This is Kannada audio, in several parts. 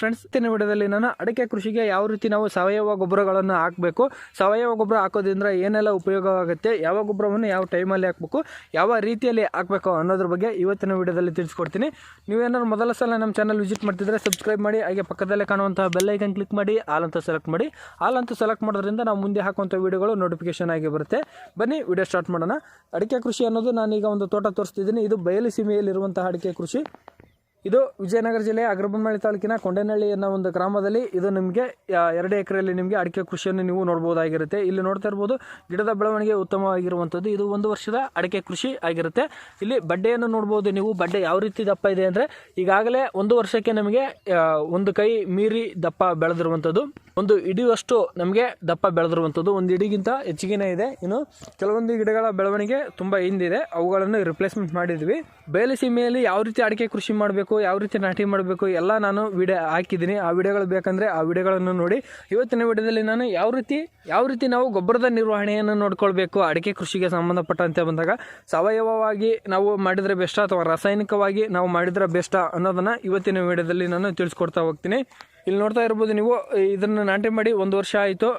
ಫ್ರೆಂಡ್ಸ್ ತಿನ್ನ ವಿಡಿಯೋದಲ್ಲಿ ನಾನು ಅಡಿಕೆ ಕೃಷಿಗೆ ಯಾವ ರೀತಿ ನಾವು ಸಾವಯವ ಗೊಬ್ಬರಗಳನ್ನು ಹಾಕಬೇಕು, ಸಾವಯವ ಗೊಬ್ಬರ ಹಾಕೋದ್ರಿಂದ ಏನೆಲ್ಲ ಉಪಯೋಗವಾಗುತ್ತೆ, ಯಾವ ಗೊಬ್ಬರವನ್ನು ಯಾವ ಟೈಮಲ್ಲಿ ಹಾಕಬೇಕು, ಯಾವ ರೀತಿಯಲ್ಲಿ ಹಾಕಬೇಕು ಅನ್ನೋದ್ರ ಬಗ್ಗೆ ಇವತ್ತಿನ ವಿಡಿಯೋದಲ್ಲಿ ತಿಳಿಸ್ಕೊಡ್ತೀನಿ. ನೀವೇನಾದ್ರು ಮೊದಲ ಸಲ ನಮ್ಮ ಚಾನಲ್ ವಿಸಿಟ್ ಮಾಡ್ತಿದ್ರೆ ಸಬ್ಸ್ಕ್ರೈಬ್ ಮಾಡಿ, ಹಾಗೆ ಪಕ್ಕದಲ್ಲೇ ಕಾಣುವಂತಹ ಬೆಲ್ ಐಕನ್ ಕ್ಲಿಕ್ ಮಾಡಿ, ಆಲ್ ಸೆಲೆಕ್ಟ್ ಮಾಡಿ. ಆಲ್ ಸೆಲೆಕ್ಟ್ ಮಾಡೋದ್ರಿಂದ ನಾವು ಮುಂದೆ ಹಾಕುವಂಥ ವಿಡಿಯೋಗಳು ನೋಟಿಫಿಕೇಶನ್ ಆಗಿ ಬರುತ್ತೆ. ಬನ್ನಿ, ವಿಡಿಯೋ ಸ್ಟಾರ್ಟ್ ಮಾಡೋಣ. ಅಡಿಕೆ ಕೃಷಿ ಅನ್ನೋದು ನಾನೀಗ ಒಂದು ತೋಟ ತೋರಿಸ್ತಿದ್ದೀನಿ. ಇದು ಬಯಲು ಸೀಮೆಯಲ್ಲಿರುವಂತಹ ಅಡಿಕೆ ಕೃಷಿ. ಇದು ವಿಜಯನಗರ ಜಿಲ್ಲೆಯ ಅಗ್ರಬೊಮ್ಮಳಿ ತಾಲೂಕಿನ ಕೊಂಡನಹಳ್ಳಿ ಅನ್ನೋ ಒಂದು ಗ್ರಾಮದಲ್ಲಿ ಇದು ನಿಮಗೆ ಎರಡು ಎಕರೆಯಲ್ಲಿ ನಿಮಗೆ ಅಡಿಕೆ ಕೃಷಿಯನ್ನು ನೀವು ನೋಡ್ಬೋದಾಗಿರುತ್ತೆ. ಇಲ್ಲಿ ನೋಡ್ತಾ ಇರ್ಬೋದು, ಗಿಡದ ಬೆಳವಣಿಗೆ ಉತ್ತಮವಾಗಿರುವಂಥದ್ದು ಇದು ಒಂದು ವರ್ಷದ ಅಡಿಕೆ ಕೃಷಿ ಆಗಿರುತ್ತೆ. ಇಲ್ಲಿ ಬಡ್ಡೆಯನ್ನು ನೋಡ್ಬೋದು ನೀವು, ಬಡ್ಡೆ ಯಾವ ರೀತಿ ದಪ್ಪ ಇದೆ ಅಂದರೆ ಈಗಾಗಲೇ ಒಂದು ವರ್ಷಕ್ಕೆ ನಮಗೆ ಒಂದು ಕೈ ಮೀರಿ ದಪ್ಪ ಬೆಳೆದಿರುವಂಥದ್ದು. ಒಂದು ಇಡಿಯಷ್ಟು ನಮಗೆ ದಪ್ಪ ಬೆಳೆದಿರುವಂಥದ್ದು. ಒಂದು ಇಡಿಗಿಂತ ಹೆಚ್ಚಿಗೆನೇ ಇದೆ. ಇನ್ನು ಕೆಲವೊಂದು ಗಿಡಗಳ ಬೆಳವಣಿಗೆ ತುಂಬ ಹಿಂದಿದೆ. ಅವುಗಳನ್ನು ರಿಪ್ಲೇಸ್ಮೆಂಟ್ ಮಾಡಿದ್ವಿ. ಬೇಲೆ ಸೀಮೆಯಲ್ಲಿ ಯಾವ ರೀತಿ ಅಡಿಕೆ ಕೃಷಿ ಮಾಡಬೇಕು, ಯಾವ ರೀತಿ ನಾಟಿ ಮಾಡಬೇಕು, ಎಲ್ಲ ನಾನು ವಿಡಿಯೋ ಹಾಕಿದ್ದೀನಿ. ಆ ವಿಡಿಯೋಗಳು ಬೇಕಂದರೆ ಆ ವಿಡಿಯೋಗಳನ್ನು ನೋಡಿ. ಇವತ್ತಿನ ವಿಡಿಯೋದಲ್ಲಿ ನಾನು ಯಾವ ರೀತಿ ಯಾವ ರೀತಿ ನಾವು ಗೊಬ್ಬರದ ನಿರ್ವಹಣೆಯನ್ನು ನೋಡ್ಕೊಳ್ಬೇಕು, ಅಡಿಕೆ ಕೃಷಿಗೆ ಸಂಬಂಧಪಟ್ಟಂತೆ ಬಂದಾಗ, ಸಾವಯವವಾಗಿ ನಾವು ಮಾಡಿದರೆ ಬೆಸ್ಟ ಅಥವಾ ರಾಸಾಯನಿಕವಾಗಿ ನಾವು ಮಾಡಿದರೆ ಬೆಸ್ಟ ಅನ್ನೋದನ್ನು ಇವತ್ತಿನ ವಿಡಿಯೋದಲ್ಲಿ ನಾನು ತಿಳಿಸ್ಕೊಡ್ತಾ ಹೋಗ್ತೀನಿ. ಇಲ್ಲಿ ನೋಡ್ತಾ ಇರ್ಬೋದು ನೀವು ಇದನ್ನು ನಾಟಿ ಮಾಡಿ ಒಂದು ವರ್ಷ ಆಯಿತು.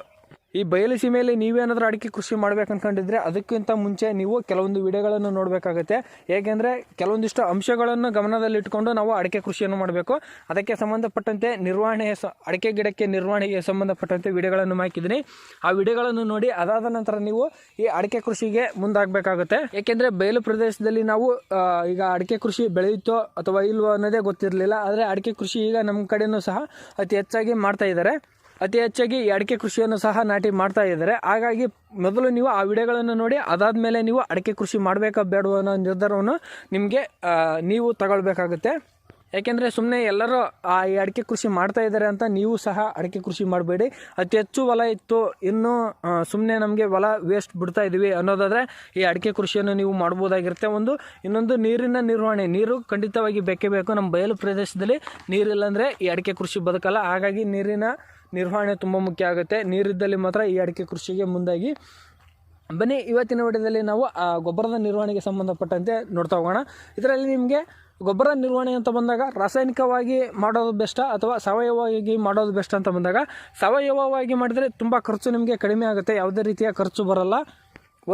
ಈ ಬಯಲು ಸೀಮೆಯಲ್ಲಿ ನೀವೇನಾದರೂ ಅಡಿಕೆ ಕೃಷಿ ಮಾಡ್ಬೇಕು ಅನ್ಕೊಂಡಿದ್ರೆ ಅದಕ್ಕಿಂತ ಮುಂಚೆ ನೀವು ಕೆಲವೊಂದು ವಿಡಿಯೋಗಳನ್ನು ನೋಡಬೇಕಾಗುತ್ತೆ. ಏಕೆಂದರೆ ಕೆಲವೊಂದಿಷ್ಟು ಅಂಶಗಳನ್ನು ಗಮನದಲ್ಲಿಟ್ಟುಕೊಂಡು ನಾವು ಅಡಿಕೆ ಕೃಷಿಯನ್ನು ಮಾಡಬೇಕು. ಅದಕ್ಕೆ ಸಂಬಂಧಪಟ್ಟಂತೆ ನಿರ್ವಹಣೆ ಸ ಅಡಿಕೆ ಗಿಡಕ್ಕೆ ನಿರ್ವಹಣೆಗೆ ಸಂಬಂಧಪಟ್ಟಂತೆ ವಿಡಿಯೋಗಳನ್ನು ಹಾಕಿದ್ದೀನಿ. ಆ ವಿಡಿಯೋಗಳನ್ನು ನೋಡಿ ಅದಾದ ನಂತರ ನೀವು ಈ ಅಡಿಕೆ ಕೃಷಿಗೆ ಮುಂದಾಗಬೇಕಾಗುತ್ತೆ. ಏಕೆಂದರೆ ಬಯಲು ಪ್ರದೇಶದಲ್ಲಿ ನಾವು ಈಗ ಅಡಿಕೆ ಕೃಷಿ ಬೆಳೆಯುತ್ತೋ ಅಥವಾ ಇಲ್ವೋ ಅನ್ನೋದೇ ಗೊತ್ತಿರಲಿಲ್ಲ. ಆದರೆ ಅಡಿಕೆ ಕೃಷಿ ಈಗ ನಮ್ಮ ಕಡೆಯೂ ಸಹ ಅತಿ ಹೆಚ್ಚಾಗಿ ಮಾಡ್ತಾ ಇದ್ದಾರೆ. ಅತಿ ಹೆಚ್ಚಾಗಿ ಈ ಅಡಿಕೆ ಕೃಷಿಯನ್ನು ಸಹ ನಾಟಿ ಮಾಡ್ತಾ ಇದ್ದಾರೆ. ಹಾಗಾಗಿ ಮೊದಲು ನೀವು ಆ ವಿಡಿಯೋಗಳನ್ನು ನೋಡಿ ಅದಾದ ಮೇಲೆ ನೀವು ಅಡಿಕೆ ಕೃಷಿ ಮಾಡಬೇಕಾ ಬೇಡವೋ ಅನ್ನೋ ನಿರ್ಧಾರವನ್ನು ನಿಮಗೆ ನೀವು ತಗೊಳ್ಬೇಕಾಗುತ್ತೆ. ಯಾಕೆಂದರೆ ಸುಮ್ಮನೆ ಎಲ್ಲರೂ, ಆ, ಈ ಅಡಿಕೆ ಕೃಷಿ ಮಾಡ್ತಾ ಇದ್ದಾರೆ ಅಂತ ನೀವು ಸಹ ಅಡಿಕೆ ಕೃಷಿ ಮಾಡಬೇಡಿ. ಅತಿ ಹೆಚ್ಚು ಹೊಲ ಇತ್ತು, ಇನ್ನೂ ಸುಮ್ಮನೆ ನಮಗೆ ಹೊಲ ವೇಸ್ಟ್ ಬಿಡ್ತಾ ಇದ್ದೀವಿ ಅನ್ನೋದಾದರೆ ಈ ಅಡಿಕೆ ಕೃಷಿಯನ್ನು ನೀವು ಮಾಡ್ಬೋದಾಗಿರುತ್ತೆ ಒಂದು, ಇನ್ನೊಂದು ನೀರಿನ ನಿರ್ವಹಣೆ, ನೀರು ಖಂಡಿತವಾಗಿ ಬೇಕೇ ಬೇಕು. ನಮ್ಮ ಬಯಲು ಪ್ರದೇಶದಲ್ಲಿ ನೀರಿಲ್ಲ ಅಂದರೆ ಈ ಅಡಿಕೆ ಕೃಷಿ ಬದುಕಲ್ಲ. ಹಾಗಾಗಿ ನೀರಿನ ನಿರ್ವಹಣೆ ತುಂಬ ಮುಖ್ಯ ಆಗುತ್ತೆ. ನೀರಿದ್ದಲ್ಲಿ ಮಾತ್ರ ಈ ಅಡಿಕೆ ಕೃಷಿಗೆ ಮುಂದಾಗಿ. ಬನ್ನಿ, ಇವತ್ತಿನ ವಿಡಿಯೋದಲ್ಲಿ ನಾವು, ಆ, ಗೊಬ್ಬರದ ನಿರ್ವಹಣೆಗೆ ಸಂಬಂಧಪಟ್ಟಂತೆ ನೋಡ್ತಾ ಹೋಗೋಣ. ಇದರಲ್ಲಿ ನಿಮಗೆ ಗೊಬ್ಬರ ನಿರ್ವಹಣೆ ಅಂತ ಬಂದಾಗ ರಾಸಾಯನಿಕವಾಗಿ ಮಾಡೋದು ಬೆಸ್ಟ ಅಥವಾ ಸಾವಯವವಾಗಿ ಮಾಡೋದು ಬೆಸ್ಟ್ ಅಂತ ಬಂದಾಗ, ಸಾವಯವವಾಗಿ ಮಾಡಿದರೆ ತುಂಬ ಖರ್ಚು ನಿಮಗೆ ಕಡಿಮೆ ಆಗುತ್ತೆ. ಯಾವುದೇ ರೀತಿಯ ಖರ್ಚು ಬರಲ್ಲ.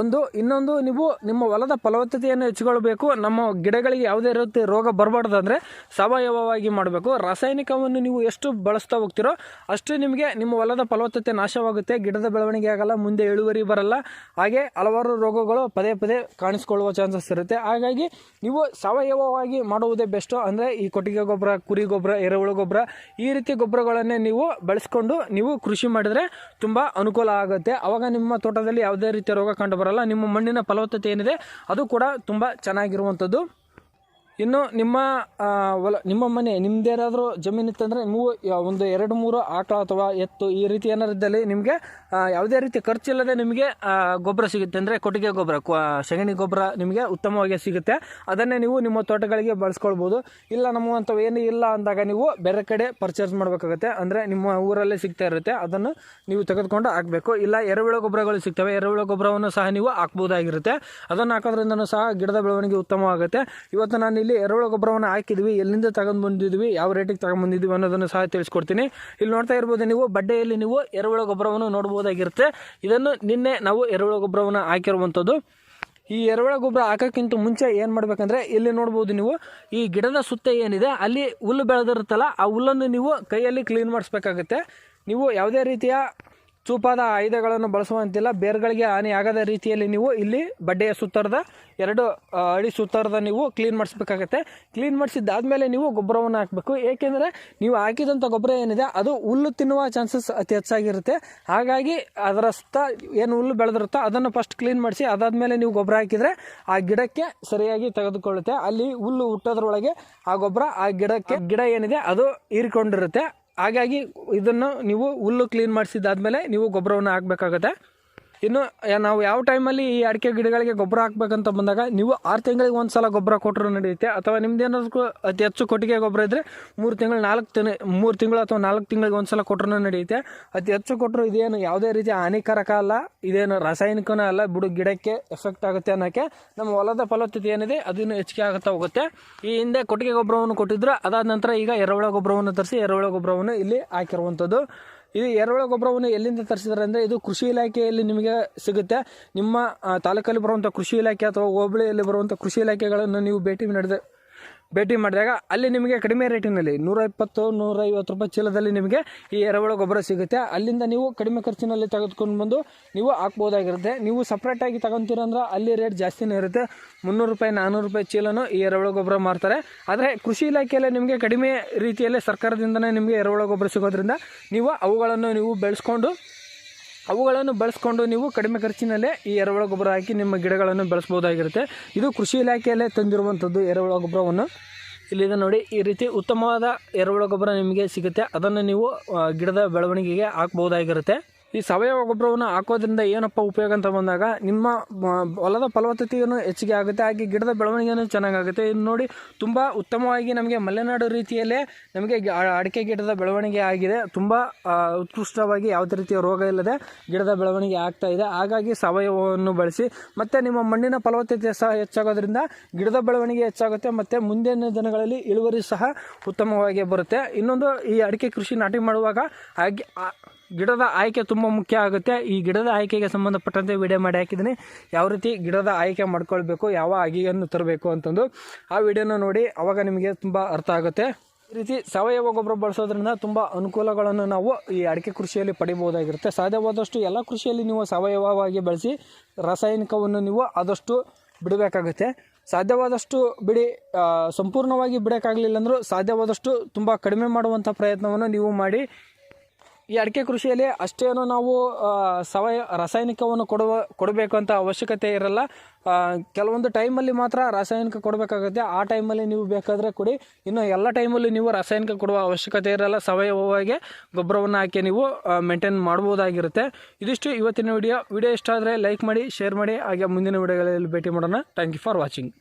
ಒಂದು, ಇನ್ನೊಂದು, ನೀವು ನಿಮ್ಮ ಹೊಲದ ಫಲವತ್ತತೆಯನ್ನು ಹೆಚ್ಚಿಕೊಳ್ಬೇಕು. ನಮ್ಮ ಗಿಡಗಳಿಗೆ ಯಾವುದೇ ರೀತಿ ರೋಗ ಬರಬಾರ್ದು ಅಂದರೆ ಸಾವಯವವಾಗಿ ಮಾಡಬೇಕು. ರಾಸಾಯನಿಕವನ್ನು ನೀವು ಎಷ್ಟು ಬಳಸ್ತಾ ಹೋಗ್ತಿರೋ ಅಷ್ಟು ನಿಮಗೆ ನಿಮ್ಮ ಹೊಲದ ಫಲವತ್ತತೆ ನಾಶವಾಗುತ್ತೆ. ಗಿಡದ ಬೆಳವಣಿಗೆ ಆಗಲ್ಲ, ಮುಂದೆ ಇಳುವರಿ ಬರಲ್ಲ. ಹಾಗೆ ಹಲವಾರು ರೋಗಗಳು ಪದೇ ಪದೇ ಕಾಣಿಸ್ಕೊಳ್ಳುವ ಚಾನ್ಸಸ್ ಇರುತ್ತೆ. ಹಾಗಾಗಿ ನೀವು ಸಾವಯವವಾಗಿ ಮಾಡುವುದೇ ಬೆಸ್ಟು. ಅಂದರೆ ಈ ಕೊಟ್ಟಿಗೆ ಗೊಬ್ಬರ, ಕುರಿ ಗೊಬ್ಬರ, ಎರೆಹುಳು ಗೊಬ್ಬರ, ಈ ರೀತಿ ಗೊಬ್ಬರಗಳನ್ನೇ ನೀವು ಬಳಸ್ಕೊಂಡು ನೀವು ಕೃಷಿ ಮಾಡಿದರೆ ತುಂಬ ಅನುಕೂಲ ಆಗುತ್ತೆ. ಆವಾಗ ನಿಮ್ಮ ತೋಟದಲ್ಲಿ ಯಾವುದೇ ರೀತಿಯ ರೋಗ ಕಂಡು ಬರಲ್ಲ, ನಿಮ್ಮ ಮಣ್ಣಿನ ಫಲವತ್ತತೆ ಏನಿದೆ, ಅದು ಕೂಡ ತುಂಬ ಚೆನ್ನಾಗಿರುವಂಥದ್ದು ಇನ್ನು ನಿಮ್ಮ ಹೊಲ, ನಿಮ್ಮ ಮನೆ ನಿಮ್ಮದೇನಾದರೂ ಜಮೀನು ಇತ್ತಂದರೆ ನೀವು ಒಂದು ಎರಡು ಮೂರು ಆಕಳ ಅಥವಾ ಎತ್ತು ಈ ರೀತಿ ಏನಾರು ಇದ್ದಲ್ಲಿ ನಿಮಗೆ ಯಾವುದೇ ರೀತಿ ಖರ್ಚಿಲ್ಲದೆ ನಿಮಗೆ ಗೊಬ್ಬರ ಸಿಗುತ್ತೆ. ಅಂದರೆ ಕೊಟ್ಟಿಗೆ ಗೊಬ್ಬರ ಸೆಗಣಿ ಗೊಬ್ಬರ ನಿಮಗೆ ಉತ್ತಮವಾಗಿ ಸಿಗುತ್ತೆ. ಅದನ್ನೇ ನೀವು ನಿಮ್ಮ ತೋಟಗಳಿಗೆ ಬಳಸ್ಕೊಳ್ಬೋದು. ಇಲ್ಲ ನಮ್ಮಂಥವು ಏನು ಇಲ್ಲ ಅಂದಾಗ ನೀವು ಬೇರೆ ಕಡೆ ಪರ್ಚೇಸ್ ಮಾಡಬೇಕಾಗುತ್ತೆ. ಅಂದರೆ ನಿಮ್ಮ ಊರಲ್ಲೇ ಸಿಗ್ತಾ ಇರುತ್ತೆ. ಅದನ್ನು ನೀವು ತೆಗೆದುಕೊಂಡು ಹಾಕಬೇಕು. ಇಲ್ಲ, ಎರೆಹುಳ ಗೊಬ್ಬರಗಳು ಸಿಗ್ತವೆ. ಎರೆಹುಳ ಗೊಬ್ಬರವನ್ನು ಸಹ ನೀವು ಹಾಕ್ಬೋದಾಗಿರುತ್ತೆ. ಅದನ್ನು ಹಾಕೋದ್ರಿಂದನೂ ಸಹ ಗಿಡದ ಬೆಳವಣಿಗೆ ಉತ್ತಮವಾಗುತ್ತೆ. ಇವತ್ತು ನಾನು ಇಲ್ಲಿ ಎರೆಹುಳ ಗೊಬ್ಬರವನ್ನು ಹಾಕಿದ್ವಿ. ಎಲ್ಲಿಂದ ತಗೊಂಡು ಬಂದಿದ್ವಿ? ಯಾವ ರೇಟಿಗೆ ತಗೊಂಡು ಬಂದಿದ್ವಿ ಅನ್ನೋದನ್ನು ಸಹ ತಿಳಿಸ್ಕೊಡ್ತೀನಿ. ಇಲ್ಲಿ ನೋಡ್ತಾ ಇರ್ಬೋದು ನೀವು, ಬಡ್ಡೆಯಲ್ಲಿ ನೀವು ಎರೆಹುಳ ಗೊಬ್ಬರವನ್ನು ನೋಡ್ಬೋದಾಗಿರುತ್ತೆ ಇದನ್ನು ನಿನ್ನೆ ನಾವು ಎರೆಹುಳ ಗೊಬ್ಬರವನ್ನು ಹಾಕಿರುವಂಥದ್ದು ಈ ಎರೆಹುಳ ಗೊಬ್ಬರ ಹಾಕೋಕ್ಕಿಂತ ಮುಂಚೆ ಏನು ಮಾಡಬೇಕಂದ್ರೆ ಇಲ್ಲಿ ನೋಡ್ಬೋದು ನೀವು, ಈ ಗಿಡದ ಸುತ್ತ ಏನಿದೆ, ಅಲ್ಲಿ ಹುಲ್ಲು ಬೆಳೆದಿರುತ್ತಲ್ಲ, ಆ ಹುಲ್ಲನ್ನು ನೀವು ಕೈಯಲ್ಲಿ ಕ್ಲೀನ್ ಮಾಡಿಸ್ಬೇಕಾಗತ್ತೆ. ನೀವು ಯಾವುದೇ ರೀತಿಯ ಚೂಪಾದ ಆಯುಧಗಳನ್ನು ಬಳಸುವಂತಿಲ್ಲ. ಬೇರ್ಗಳಿಗೆ ಹಾನಿಯಾಗದ ರೀತಿಯಲ್ಲಿ ನೀವು ಇಲ್ಲಿ ಬಡ್ಡೆಯ ಸುತ್ತರದ ಎರಡು ಅಡಿ ಸುತ್ತರದ ನೀವು ಕ್ಲೀನ್ ಮಾಡಿಸ್ಬೇಕಾಗತ್ತೆ. ಕ್ಲೀನ್ ಮಾಡಿಸಿದ್ದಾದ್ಮೇಲೆ ನೀವು ಗೊಬ್ಬರವನ್ನು ಹಾಕಬೇಕು. ಏಕೆಂದರೆ ನೀವು ಹಾಕಿದಂಥ ಗೊಬ್ಬರ ಏನಿದೆ, ಅದು ಹುಲ್ಲು ತಿನ್ನುವ ಚಾನ್ಸಸ್ ಅತಿ ಹೆಚ್ಚಾಗಿರುತ್ತೆ. ಹಾಗಾಗಿ ಅದರ ಸುತ್ತ ಏನು ಹುಲ್ಲು ಬೆಳೆದಿರುತ್ತೋ ಅದನ್ನು ಫಸ್ಟ್ ಕ್ಲೀನ್ ಮಾಡಿಸಿ, ಅದಾದಮೇಲೆ ನೀವು ಗೊಬ್ಬರ ಹಾಕಿದರೆ ಆ ಗಿಡಕ್ಕೆ ಸರಿಯಾಗಿ ತೆಗೆದುಕೊಳ್ಳುತ್ತೆ. ಅಲ್ಲಿ ಹುಲ್ಲು ಹುಟ್ಟೋದ್ರೊಳಗೆ ಆ ಗೊಬ್ಬರ ಆ ಗಿಡಕ್ಕೆ, ಗಿಡ ಏನಿದೆ ಅದು ಹೀರಿಕೊಂಡಿರುತ್ತೆ. ಹಾಗಾಗಿ ಇದನ್ನು ನೀವು ಹುಲ್ಲು ಕ್ಲೀನ್ ಮಾಡಿಸಿದ್ದಾದ್ಮೇಲೆ ನೀವು ಗೊಬ್ಬರವನ್ನು ಹಾಕಬೇಕಾಗುತ್ತೆ. ಇನ್ನು ನಾವು ಯಾವ ಟೈಮಲ್ಲಿ ಈ ಅಡಿಕೆ ಗಿಡಗಳಿಗೆ ಗೊಬ್ಬರ ಹಾಕ್ಬೇಕಂತ ಬಂದಾಗ, ನೀವು ಆರು ತಿಂಗಳಿಗೆ ಒಂದು ಸಲ ಗೊಬ್ಬರ ಕೊಟ್ಟರು ನಡೆಯುತ್ತೆ. ಅಥವಾ ನಿಮ್ದು ಏನಾದ್ರು ಅತಿ ಹೆಚ್ಚು ಕೊಟ್ಟಿಗೆ ಗೊಬ್ಬರ ಇದ್ದರೆ ಮೂರು ತಿಂಗಳು, ನಾಲ್ಕು ತಿಂಗಳು ಮೂರು ತಿಂಗಳು ಅಥವಾ ನಾಲ್ಕು ತಿಂಗಳಿಗೆ ಒಂದು ಸಲ ಕೊಟ್ಟರು ನಡೆಯುತ್ತೆ. ಅತಿ ಹೆಚ್ಚು ಕೊಟ್ಟರು ಇದೇನು ಯಾವುದೇ ರೀತಿ ಹಾನಿಕಾರಕ ಅಲ್ಲ, ಇದೇನು ರಾಸಾಯನಿಕನೂ ಅಲ್ಲ, ಬಿಡು ಗಿಡಕ್ಕೆ ಎಫೆಕ್ಟ್ ಆಗುತ್ತೆ ಅನ್ನೋಕ್ಕೆ ನಮ್ಮ ಹೊಲದ ಫಲವತ್ತತೆ ಏನಿದೆ ಅದನ್ನು ಹೆಚ್ಚಿಗೆ ಆಗುತ್ತಾ ಹೋಗುತ್ತೆ. ಈ ಹಿಂದೆ ಕೊಟ್ಟಿಗೆ ಗೊಬ್ಬರವನ್ನು ಕೊಟ್ಟಿದ್ರು, ಅದಾದ ನಂತರ ಈಗ ಎರೆಹುಳ ಗೊಬ್ಬರವನ್ನು ತರಿಸಿ, ಎರೆಹುಳ ಗೊಬ್ಬರವನ್ನು ಇಲ್ಲಿ ಹಾಕಿರುವಂಥದ್ದು ಇದು ಎರೆಹುಳ ಗೊಬ್ಬರವನ್ನು ಎಲ್ಲಿಂದ ತರಿಸಿದ್ರೆ ಅಂದರೆ ಇದು ಕೃಷಿ ಇಲಾಖೆಯಲ್ಲಿ ನಿಮಗೆ ಸಿಗುತ್ತೆ. ನಿಮ್ಮ ತಾಲೂಕಲ್ಲಿ ಬರುವಂಥ ಕೃಷಿ ಇಲಾಖೆ ಅಥವಾ ಹೋಬಳಿಯಲ್ಲಿ ಬರುವಂಥ ಕೃಷಿ ಇಲಾಖೆಗಳನ್ನು ನೀವು ಭೇಟಿ ನಡೆದ ಭೇಟಿ ಮಾಡಿದಾಗ ಅಲ್ಲಿ ನಿಮಗೆ ಕಡಿಮೆ ರೇಟಿನಲ್ಲಿ ನೂರ ಇಪ್ಪತ್ತು ನೂರೈವತ್ತು ರೂಪಾಯಿ ಚೀಲದಲ್ಲಿ ನಿಮಗೆ ಈ ಎರೆಹುಳ ಗೊಬ್ಬರ ಸಿಗುತ್ತೆ. ಅಲ್ಲಿಂದ ನೀವು ಕಡಿಮೆ ಖರ್ಚಿನಲ್ಲಿ ತೆಗೆದುಕೊಂಡು ಬಂದು ನೀವು ಹಾಕ್ಬೋದಾಗಿರುತ್ತೆ. ನೀವು ಸಪ್ರೇಟಾಗಿ ತಗೊಂತೀರ ಅಂದ್ರೆ ಅಲ್ಲಿ ರೇಟ್ ಜಾಸ್ತಿನೇ ಇರುತ್ತೆ. ಮುನ್ನೂರು ರೂಪಾಯಿ ನಾನ್ನೂರು ರೂಪಾಯಿ ಚೀಲನೂ ಈ ಎರೆಹುಳ ಗೊಬ್ಬರ ಮಾರ್ತಾರೆ. ಆದರೆ ಕೃಷಿ ಇಲಾಖೆಯಲ್ಲಿ ನಿಮಗೆ ಕಡಿಮೆ ರೀತಿಯಲ್ಲಿ ಸರ್ಕಾರದಿಂದನೇ ನಿಮಗೆ ಎರೆಹುಳ ಗೊಬ್ಬರ ಸಿಗೋದ್ರಿಂದ ನೀವು ಅವುಗಳನ್ನು ನೀವು ಬೆಳೆಸ್ಕೊಂಡು ಅವುಗಳನ್ನು ಬಳಸ್ಕೊಂಡು ನೀವು ಕಡಿಮೆ ಖರ್ಚಿನಲ್ಲೇ ಈ ಎರೆಹುಳ ಗೊಬ್ಬರ ಹಾಕಿ ನಿಮ್ಮ ಗಿಡಗಳನ್ನು ಬೆಳೆಸ್ಬೋದಾಗಿರುತ್ತೆ. ಇದು ಕೃಷಿ ಇಲಾಖೆಯಲ್ಲೇ ತಂದಿರುವಂಥದ್ದು ಎರೆಹುಳ ಗೊಬ್ಬರವನ್ನು. ಇಲ್ಲಿದೆ ನೋಡಿ, ಈ ರೀತಿ ಉತ್ತಮವಾದ ಎರೆಹುಳ ಗೊಬ್ಬರ ನಿಮಗೆ ಸಿಗುತ್ತೆ. ಅದನ್ನು ನೀವು ಗಿಡದ ಬೆಳವಣಿಗೆಗೆ ಹಾಕ್ಬೋದಾಗಿರುತ್ತೆ. ಈ ಸಾವಯವ ಗೊಬ್ಬರವನ್ನು ಹಾಕೋದ್ರಿಂದ ಏನಪ್ಪ ಉಪಯೋಗ ಅಂತ ಬಂದಾಗ ನಿಮ್ಮ ಹೊಲದ ಫಲವತ್ತತೆಯನ್ನು ಹೆಚ್ಚಿಗೆ ಆಗುತ್ತೆ, ಹಾಗೆ ಗಿಡದ ಬೆಳವಣಿಗೆಯೂ ಚೆನ್ನಾಗಾಗುತ್ತೆ. ಇದು ನೋಡಿ ತುಂಬ ಉತ್ತಮವಾಗಿ ನಮಗೆ ಮಲೆನಾಡು ರೀತಿಯಲ್ಲೇ ನಮಗೆ ಅಡಿಕೆ ಗಿಡದ ಬೆಳವಣಿಗೆ ಆಗಿದೆ. ತುಂಬ ಉತ್ಕೃಷ್ಟವಾಗಿ ಯಾವುದೇ ರೀತಿಯ ರೋಗ ಇಲ್ಲದೆ ಗಿಡದ ಬೆಳವಣಿಗೆ ಆಗ್ತಾ ಇದೆ. ಹಾಗಾಗಿ ಸಾವಯವವನ್ನು ಬಳಸಿ, ಮತ್ತು ನಿಮ್ಮ ಮಣ್ಣಿನ ಫಲವತ್ತತೆ ಸಹ ಹೆಚ್ಚಾಗೋದ್ರಿಂದ ಗಿಡದ ಬೆಳವಣಿಗೆ ಹೆಚ್ಚಾಗುತ್ತೆ, ಮತ್ತು ಮುಂದಿನ ದಿನಗಳಲ್ಲಿ ಇಳುವರಿ ಸಹ ಉತ್ತಮವಾಗಿ ಬರುತ್ತೆ. ಇನ್ನೊಂದು, ಈ ಅಡಿಕೆ ಕೃಷಿ ನಾಟಿ ಮಾಡುವಾಗ ಹಾಗೆ ಗಿಡದ ಆಯ್ಕೆ ತುಂಬ ಮುಖ್ಯ ಆಗುತ್ತೆ. ಈ ಗಿಡದ ಆಯ್ಕೆಗೆ ಸಂಬಂಧಪಟ್ಟಂತೆ ವಿಡಿಯೋ ಮಾಡಿ ಹಾಕಿದ್ದೀನಿ. ಯಾವ ರೀತಿ ಗಿಡದ ಆಯ್ಕೆ ಮಾಡ್ಕೊಳ್ಬೇಕು, ಯಾವ ಅಗಿಯನ್ನು ತರಬೇಕು ಅಂತಂದು ಆ ವಿಡಿಯೋನ ನೋಡಿ ಅವಾಗ ನಿಮಗೆ ತುಂಬ ಅರ್ಥ ಆಗುತ್ತೆ. ಈ ರೀತಿ ಸಾವಯವ ಗೊಬ್ಬರ ಬಳಸೋದ್ರಿಂದ ತುಂಬ ಅನುಕೂಲಗಳನ್ನು ನಾವು ಈ ಅಡಿಕೆ ಕೃಷಿಯಲ್ಲಿ ಪಡಿಬೋದಾಗಿರುತ್ತೆ ಸಾಧ್ಯವಾದಷ್ಟು ಎಲ್ಲ ಕೃಷಿಯಲ್ಲಿ ನೀವು ಸಾವಯವವಾಗಿ ಬಳಸಿ ರಾಸಾಯನಿಕವನ್ನು ನೀವು ಆದಷ್ಟು ಬಿಡಬೇಕಾಗುತ್ತೆ. ಸಾಧ್ಯವಾದಷ್ಟು ಬಿಡಿ ಸಂಪೂರ್ಣವಾಗಿ ಬಿಡೋಕ್ಕಾಗಲಿಲ್ಲ ಅಂದರೂ ಸಾಧ್ಯವಾದಷ್ಟು ತುಂಬ ಕಡಿಮೆ ಮಾಡುವಂಥ ಪ್ರಯತ್ನವನ್ನು ನೀವು ಮಾಡಿ ಈ ಅಡಿಕೆ ಕೃಷಿಯಲ್ಲಿ ಅಷ್ಟೇನು ನಾವು ಸವಯ, ರಾಸಾಯನಿಕವನ್ನು ಕೊಡುವ ಕೊಡಬೇಕು ಅಂತ ಅವಶ್ಯಕತೆ ಇರಲ್ಲ. ಕೆಲವೊಂದು ಟೈಮಲ್ಲಿ ಮಾತ್ರ ರಾಸಾಯನಿಕ ಕೊಡಬೇಕಾಗುತ್ತೆ. ಆ ಟೈಮಲ್ಲಿ ನೀವು ಬೇಕಾದರೆ ಕೊಡಿ. ಇನ್ನು ಎಲ್ಲ ಟೈಮಲ್ಲಿ ನೀವು ರಾಸಾಯನಿಕ ಕೊಡುವ ಅವಶ್ಯಕತೆ ಇರಲ್ಲ. ಸಾವಯವವಾಗಿ ಗೊಬ್ಬರವನ್ನು ಹಾಕಿ ನೀವು ಮೇಂಟೈನ್ ಮಾಡ್ಬೋದಾಗಿರುತ್ತೆ ಇದಿಷ್ಟು ಇವತ್ತಿನ ವಿಡಿಯೋ. ವಿಡಿಯೋ ಇಷ್ಟ ಆದರೆ ಲೈಕ್ ಮಾಡಿ ಶೇರ್ ಮಾಡಿ. ಹಾಗೆ ಮುಂದಿನ ವಿಡಿಯೋಗಳಲ್ಲಿ ಭೇಟಿ ಮಾಡೋಣ. Thank you for watching